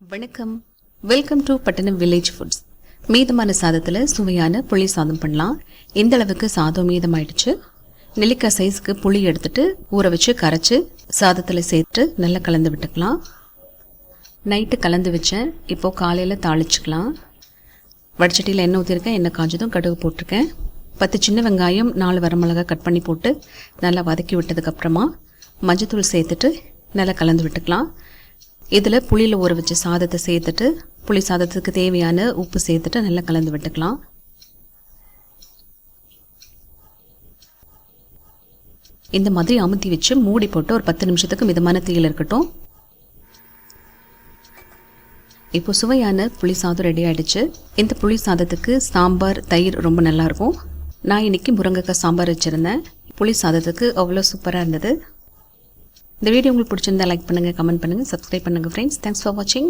வணக்கம். Welcome to Pattanam village foods மீதமான சாதத்தில் சுவையான புளி சாதம் பண்ணலாம். இந்த அளவுக்கு சாதம் மீதமாயிடுச்சு? நெல்லிக்காய் சைஸ்க்கு புளி எடுத்துட்டு ஊற வச்சு கரைச்சி சாதத்தில் சேர்த்து நல்லா கலந்து விட்டுக்கலாம். நைட்டு கலந்து வச்சேன். இப்போது காலையில் தாளிச்சுக்கலாம். வடச்சட்டியில் எண்ணெய் ஊற்றிருக்கேன் எண்ணெய் காஞ்சதும் கடுகு போட்டிருக்கேன். பத்து சின்ன வெங்காயம் நாலு வரமிளகா கட் பண்ணி போட்டு நல்லா வதக்கி விட்டதுக்கப்புறமா மஞ்சத்தூள் சேர்த்துட்டு நல்லா கலந்து விட்டுக்கலாம். இதில் புளியில் ஊற வச்ச சாதத்தை சேர்த்துட்டு புளி சாதத்துக்கு தேவையான உப்பு சேர்த்துட்டு நல்லா கலந்து விட்டுக்கலாம். இந்த மாதிரி அமுத்தி வச்சு மூடி போட்டு ஒரு பத்து நிமிஷத்துக்கு மிதமான தீயில் இருக்கட்டும். இப்போ சுவையான புளி சாதம் ரெடி ஆகிடுச்சு இந்த புளி சாதத்துக்கு சாம்பார் தயிர் ரொம்ப நல்லாயிருக்கும் நான் இன்றைக்கி முருங்கைக்காய் சாம்பார் வச்சுருந்தேன். புளி சாதத்துக்கு அவ்வளோ சூப்பராக இருந்தது. இந்த வீடியோ உங்களுக்கு பிடிச்சிருந்தா லைக் பண்ணுங்கள் கமெண்ட் பண்ணுங்கள் சப்ஸ்கிரைப் பண்ணுங்கள் ஃப்ரெண்ட்ஸ் தேங்க்ஸ் ஃபார் வாட்சிங்